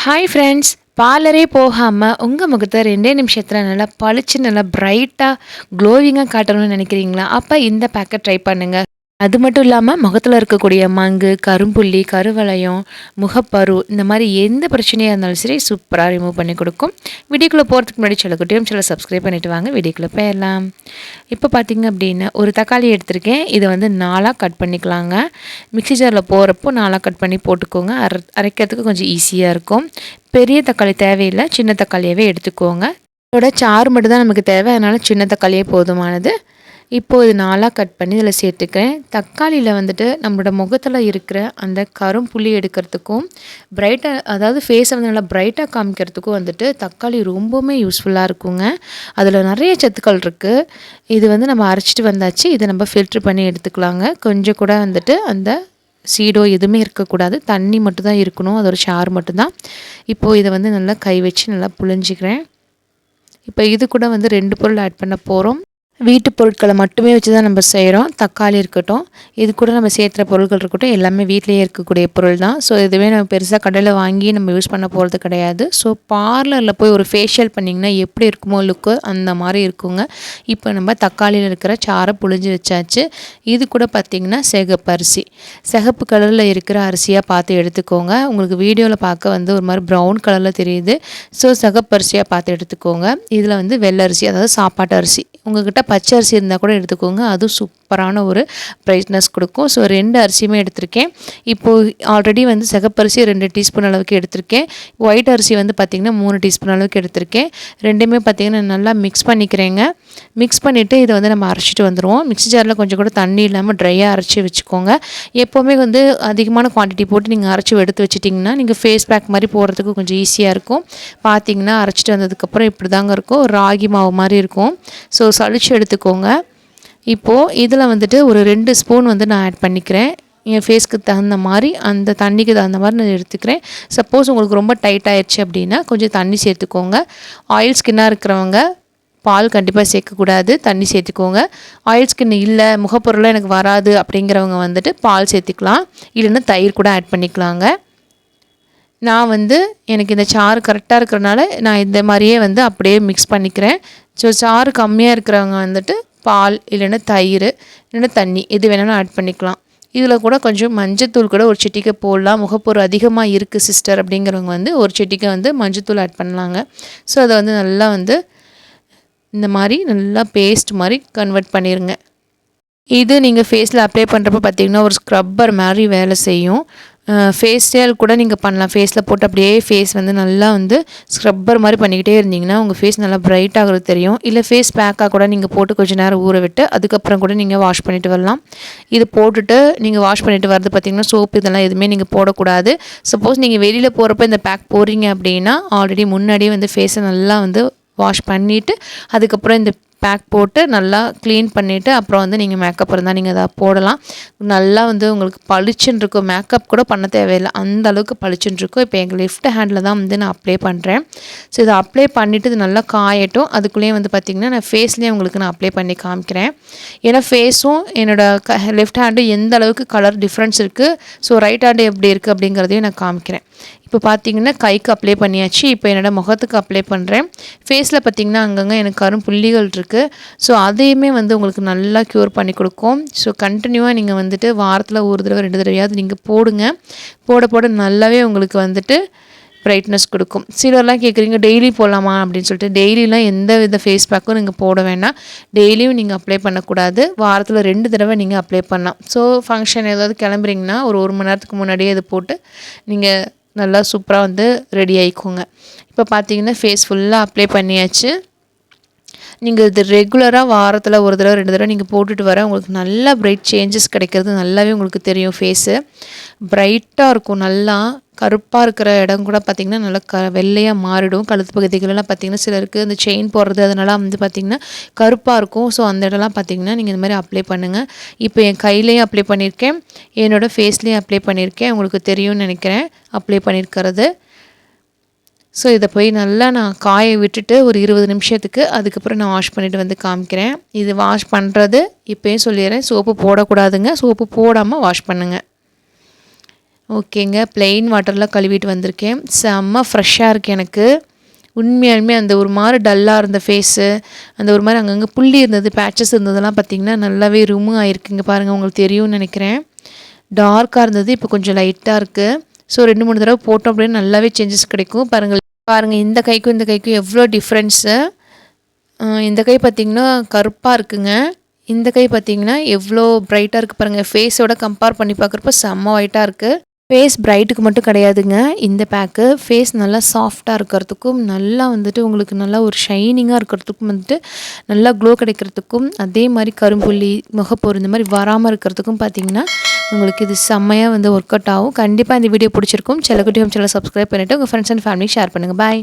Hi friends பார்லரே போகாமல் உங்கள் முகத்தை ரெண்டே நிமிஷத்தில் நல்லா பளிச்சு நல்லா பிரைட்டாக க்ளோவிங்காக காட்டணும்னு நினைக்கிறீங்களா? அப்போ இந்த பேக்கை ட்ரை பண்ணுங்கள் அது மட்டும் இல்லாமல் முகத்தில் இருக்கக்கூடிய மங்கு கரும்புள்ளி கருவளையம் முகப்பரு இந்த மாதிரி எந்த பிரச்சனையாக இருந்தாலும் சரி சூப்பராக ரிமூவ் பண்ணி கொடுக்கும். வீடியோக்குள்ளே போகிறதுக்கு முன்னாடி சில குட்டியும் சில சப்ஸ்கிரைப் பண்ணிவிட்டு வாங்க வீடியோக்குள்ளே போயிடலாம். இப்போ பார்த்தீங்க அப்படின்னா ஒரு தக்காளி எடுத்திருக்கேன். இதை வந்து நாலாக கட் பண்ணிக்கலாங்க. மிக்சி ஜாரில் போகிறப்போ நாலாக கட் பண்ணி போட்டுக்கோங்க. அரை அரைக்கிறதுக்கு கொஞ்சம் ஈஸியாக இருக்கும். பெரிய தக்காளி தேவையில்லை சின்ன தக்காளியாகவே எடுத்துக்கோங்க. இதோட சாறு மட்டும் தான் நமக்கு தேவை. அதனால் சின்ன தக்காளியே போதுமானது. இப்போது இது நாளாக கட் பண்ணி இதில் சேர்த்துக்கிறேன். தக்காளியில் வந்துட்டு நம்மளோட முகத்தில் இருக்கிற அந்த கரும் புளி எடுக்கிறதுக்கும் பிரைட்டாக அதாவது ஃபேஸை வந்து நல்லா பிரைட்டாக காமிக்கிறதுக்கும் வந்துட்டு தக்காளி ரொம்பவுமே யூஸ்ஃபுல்லாக இருக்குங்க. அதில் நிறைய சத்துக்கள் இருக்குது இது வந்து நம்ம அரைச்சிட்டு வந்தாச்சு. இதை நம்ம ஃபில்ட்ரு பண்ணி எடுத்துக்கலாங்க. கொஞ்சம் கூட வந்துட்டு அந்த சீடோ எதுவுமே இருக்கக்கூடாது. தண்ணி மட்டும் தான் இருக்கணும் அதோட ஷார் மட்டும்தான். இப்போது இதை வந்து நல்லா கை வச்சு நல்லா புழிஞ்சிக்கிறேன். இப்போ இது கூட வந்து ரெண்டு பொருள் ஆட் பண்ண போகிறோம் வீட்டு பொருட்களை மட்டுமே வச்சு தான் நம்ம செய்கிறோம் தக்காளி இருக்கட்டும் இது கூட நம்ம சேர்த்துற பொருட்கள் இருக்கட்டும் எல்லாமே வீட்டிலேயே இருக்கக்கூடிய பொருள் தான். ஸோ இதுவே நம்ம பெருசாக கடையில் வாங்கி நம்ம யூஸ் பண்ண போகிறது கிடையாது. ஸோ பார்லரில் போய் ஒரு ஃபேஷியல் பண்ணிங்கன்னா எப்படி இருக்குமோ லுக்கு அந்த மாதிரி இருக்குங்க. இப்போ நம்ம தக்காளியில் இருக்கிற சாரை புழிஞ்சு வச்சாச்சு. இது கூட பார்த்திங்கன்னா சிகப்பு அரிசி. சிகப்பு கலரில் இருக்கிற அரிசியாக பார்த்து எடுத்துக்கோங்க. உங்களுக்கு வீடியோவில் பார்க்க வந்து ஒரு மாதிரி ப்ரௌன் கலரில் தெரியுது. ஸோ சிகப்பு அரிசியாக பார்த்து எடுத்துக்கோங்க. இதில் வந்து வெள்ளை அரிசி அதாவது சாப்பாட்டு அரிசி. உங்கள்கிட்ட பச்சை அரிசி இருந்தால் கூட எடுத்துக்கோங்க. அதுவும் சூப்பரான ஒரு பிரைட்னஸ் கொடுக்கும். ஸோ ரெண்டு அரிசியுமே எடுத்திருக்கேன். இப்போது ஆல்ரெடி வந்து சிகப்பரிசி ரெண்டு டீஸ்பூன் அளவுக்கு எடுத்திருக்கேன். ஒயிட் அரிசி வந்து பார்த்திங்கன்னா மூணு டீஸ்பூன் அளவுக்கு எடுத்திருக்கேன். ரெண்டுமே பார்த்திங்கன்னா நல்லா மிக்ஸ் பண்ணிக்கிறேங்க. மிக்ஸ் பண்ணிவிட்டு இதை வந்து நம்ம அரைச்சிட்டு வந்துடுவோம் மிக்ஸி ஜாரில் கொஞ்சம் கூட தண்ணி இல்லாமல் ட்ரையாக அரைச்சி வச்சுக்கோங்க. எப்போவுமே வந்து அதிகமான குவான்டிட்டி போட்டு நீங்கள் அரைச்சி எடுத்து வச்சிட்டிங்கன்னா நீங்கள் ஃபேஸ் பேக் மாதிரி போடுறதுக்கு கொஞ்சம் ஈஸியாக இருக்கும். பார்த்தீங்கன்னா அரைச்சிட்டு வந்ததுக்கப்புறம் இப்படி தாங்க இருக்கும். ராகி மாவு மாதிரி இருக்கும். ஸோ சளிச்சு எடுத்துக்கோங்க. இப்போது இதில் வந்துட்டு ஒரு ரெண்டு ஸ்பூன் வந்து நான் ஆட் பண்ணிக்கிறேன். என் ஃபேஸ்க்கு தகுந்த மாதிரி அந்த தண்ணிக்கு தகுந்த மாதிரி நான் எடுத்துக்கிறேன். சப்போஸ் உங்களுக்கு ரொம்ப டைட் ஆயிடுச்சு அப்படின்னா கொஞ்சம் தண்ணி சேர்த்துக்கோங்க. ஆயில் ஸ்கின்னாக இருக்கிறவங்க பால் கண்டிப்பாக சேர்க்கக்கூடாது. தண்ணி சேர்த்துக்கோங்க. ஆயில் ஸ்கின் இல்லை முகப்பொருளாக எனக்கு வராது அப்படிங்கிறவங்க வந்துட்டு பால் சேர்த்துக்கலாம். இல்லைன்னா தயிர் கூட ஆட் பண்ணிக்கலாங்க. நான் வந்து எனக்கு இந்த சாறு கரெக்டாக இருக்கிறனால நான் இந்த மாதிரியே வந்து அப்படியே மிக்ஸ் பண்ணிக்கிறேன். ஸோ சாறு கம்மியாக இருக்கிறவங்க வந்துட்டு பால் இல்லைன்னா தயிர் இல்லைன்னா தண்ணி எது வேணாலும் ஆட் பண்ணிக்கலாம். இதில் கூட கொஞ்சம் மஞ்சத்தூள் கூட ஒரு செட்டிக்கை போடலாம். முகப்பொரு அதிகமாக இருக்குது சிஸ்டர் அப்படிங்கிறவங்க வந்து ஒரு செட்டிக்கை வந்து மஞ்சத்தூள் ஆட் பண்ணலாங்க. ஸோ அதை வந்து நல்லா வந்து இந்த மாதிரி நல்லா பேஸ்ட் மாதிரி கன்வெர்ட் பண்ணிடுங்க இது நீங்கள் ஃபேஸில் அப்ளை பண்ணுறப்ப பார்த்தீங்கன்னா ஒரு ஸ்க்ரப்பர் மாதிரி வேலை செய்யும். ஃபேஷியல் கூட நீங்கள் பண்ணலாம். ஃபேஸில் போட்டு அப்படியே ஃபேஸ் வந்து நல்லா வந்து ஸ்க்ரப்பர் மாதிரி பண்ணிக்கிட்டே இருந்தீங்கன்னா உங்கள் ஃபேஸ் நல்லா பிரைட் ஆகிறது தெரியும். இல்லை ஃபேஸ் பேக்காக கூட நீங்கள் போட்டு கொஞ்சம் நேரம் ஊற விட்டு அதுக்கப்புறம் கூட நீங்கள் வாஷ் பண்ணிட்டு வரலாம். இது போட்டுட்டு நீங்கள் வாஷ் பண்ணிட்டு வரது பார்த்திங்கன்னா சோப்பு இதெல்லாம் எதுவுமே நீங்கள் போடக்கூடாது. சப்போஸ் நீங்கள் வெளியில் போகிறப்ப இந்த பேக் போடுறீங்க அப்படின்னா ஆல்ரெடி முன்னாடியே வந்து ஃபேஸை நல்லா வந்து வாஷ் பண்ணிவிட்டு அதுக்கப்புறம் இந்த பேக் போட்டு நல்லா க்ளீன் பண்ணிவிட்டு அப்புறம் வந்து நீங்கள் மேக்கப் இருந்தால் நீங்கள் அதை போடலாம். நல்லா வந்து உங்களுக்கு பளிச்சுன்னு இருக்கும் மேக்கப் கூட பண்ண தேவையில்லை. அந்த அளவுக்கு பளிச்சுன்னு இருக்கும் இப்போ எங்கள் லெஃப்ட் ஹேண்டில் தான் வந்து நான் அப்ளை பண்ணுறேன் ஸோ இதை அப்ளை பண்ணிவிட்டு இது நல்லா காயட்டும். அதுக்குள்ளேயே வந்து பார்த்திங்கன்னா நான் ஃபேஸ்லேயே உங்களுக்கு நான் அப்ளை பண்ணி காமிக்கிறேன். ஏன்னா ஃபேஸும் என்னோடய க லெஃப்ட் ஹேண்டும் எந்த அளவுக்கு கலர் டிஃப்ரென்ஸ் இருக்குது ஸோ ரைட் ஹேண்டு எப்படி இருக்குது அப்படிங்கிறதையும் நான் காமிக்கிறேன். இப்போ பார்த்தீங்கன்னா கைக்கு அப்ளை பண்ணியாச்சு. இப்போ என்னோடய முகத்துக்கு அப்ளை பண்ணுறேன் ஃபேஸில் பார்த்திங்கன்னா அங்கங்கே எனக்கு கரும் புள்ளிகள் இருக்குது ஸோ அதையுமே வந்து உங்களுக்கு நல்லா க்யூர் பண்ணி கொடுக்கும். ஸோ கண்டினியூவாக நீங்கள் வந்துட்டு வாரத்தில் ஒரு தடவை ரெண்டு தடவையாவது நீங்கள் போடுங்க. போட போட நல்லாவே உங்களுக்கு வந்துட்டு ப்ரைட்னஸ் கொடுக்கும். சிலர்லாம் கேட்குறீங்க டெய்லி போடலாமா? அப்படின்னு சொல்லிட்டு டெய்லிலாம் எந்த வித ஃபேஸ் பேக்கும் நீங்கள் போட வேணாம். டெய்லியும் நீங்கள் அப்ளை பண்ணக்கூடாது. வாரத்தில் ரெண்டு தடவை நீங்கள் அப்ளை பண்ணலாம். ஸோ ஃபங்க்ஷன் ஏதாவது கிளம்புறீங்கன்னா ஒரு ஒரு மணி நேரத்துக்கு முன்னாடியே இது போட்டு நீங்கள் நல்லா சூப்பராக வந்து ரெடி ஆகிக்கோங்க இப்போ பார்த்தீங்கன்னா ஃபேஸ் ஃபுல்லாக அப்ளை பண்ணியாச்சு. நீங்கள் இது ரெகுலராக வாரத்தில் ஒரு தடவை ரெண்டு தடவை நீங்கள் போட்டுட்டு வர உங்களுக்கு நல்லா பிரைட் சேஞ்சஸ் கிடைக்கிறது நல்லாவே உங்களுக்கு தெரியும் ஃபேஸு ப்ரைட்டாக இருக்கும் நல்லா கருப்பாக இருக்கிற இடம் கூட பார்த்திங்கன்னா நல்லா க வெள்ளையாக மாறிடும். கழுத்து பகுதிகளெல்லாம் பார்த்திங்கன்னா சிலருக்கு இந்த செயின் போடுறது அதனால வந்து பார்த்திங்கன்னா கருப்பாக இருக்கும். ஸோ அந்த இடம்லாம் பார்த்திங்கன்னா நீங்கள் இந்த மாதிரி அப்ளை பண்ணுங்கள் இப்போ என் கையிலையும் அப்ளை பண்ணியிருக்கேன் என்னோடய ஃபேஸ்லேயும் அப்ளை பண்ணியிருக்கேன் உங்களுக்கு தெரியும்னு நினைக்கிறேன். அப்ளை பண்ணியிருக்கிறது ஸோ இதை போய் நல்லா நான் காய விட்டுட்டு ஒரு இருபது நிமிஷத்துக்கு அதுக்கப்புறம் நான் வாஷ் பண்ணிவிட்டு வந்து காமிக்கிறேன். இது வாஷ் பண்ணுறது இப்போயும் சொல்லிடுறேன். சோப்பு போடக்கூடாதுங்க. சோப்பு போடாமல் வாஷ் பண்ணுங்கள் ஓகேங்க. ப்ளெயின் வாட்டரில் கழுவிட்டு வந்திருக்கேன். செம்ம ஃப்ரெஷ்ஷாக இருக்குது எனக்கு. உண்மையாலுமே அந்த ஒரு மாதிரி டல்லாக இருந்த ஃபேஸு அந்த ஒரு மாதிரி அங்கங்கே புள்ளி இருந்தது பேச்சஸ் இருந்ததெல்லாம் பார்த்திங்கன்னா நல்லாவே ரிமூவ் ஆகிருக்குங்க பாருங்கள் உங்களுக்கு தெரியும்னு நினைக்கிறேன். டார்க்காக இருந்தது இப்போ கொஞ்சம் லைட்டாக இருக்குது ஸோ ரெண்டு மூணு தடவை போட்டோம் அப்படின்னு நல்லாவே சேஞ்சஸ் கிடைக்கும். பாருங்கள் பாருங்கள் இந்த கைக்கும் இந்த கைக்கும் எவ்வளோ டிஃப்ரென்ஸு இந்த கை பார்த்திங்கன்னா கருப்பாக இருக்குங்க. இந்த கை பார்த்திங்கன்னா எவ்வளோ ப்ரைட்டாக இருக்குது பாருங்கள் ஃபேஸோட கம்பேர் பண்ணி பார்க்குறப்ப செம்ம ஒயிட்டாக இருக்குது ஃபேஸ் பிரைட்டுக்கு மட்டும் கிடையாதுங்க. இந்த பேக்கு ஃபேஸ் நல்லா சாஃப்டாக இருக்கிறதுக்கும் நல்லா வந்துட்டு உங்களுக்கு நல்லா ஒரு ஷைனிங்காக இருக்கிறதுக்கும் வந்துட்டு நல்லா க்ளோ கிடைக்கிறதுக்கும் அதே மாதிரி கரும்புள்ளி முகப்பொரு இந்த மாதிரி வராமல் இருக்கிறதுக்கும் பார்த்திங்கன்னா உங்களுக்கு இது செம்மையாக வந்து ஒர்க் அவுட் ஆகும். கண்டிப்பாக இந்த வீடியோ பிடிச்சிருக்கும். சில ஹோம் சேனல் சப்ஸ்கிரைப் பண்ணிவிட்டு உங்கள் ஃப்ரெண்ட்ஸ் அண்ட் ஃபேமிலி ஷேர் பண்ணுங்கள் பாய்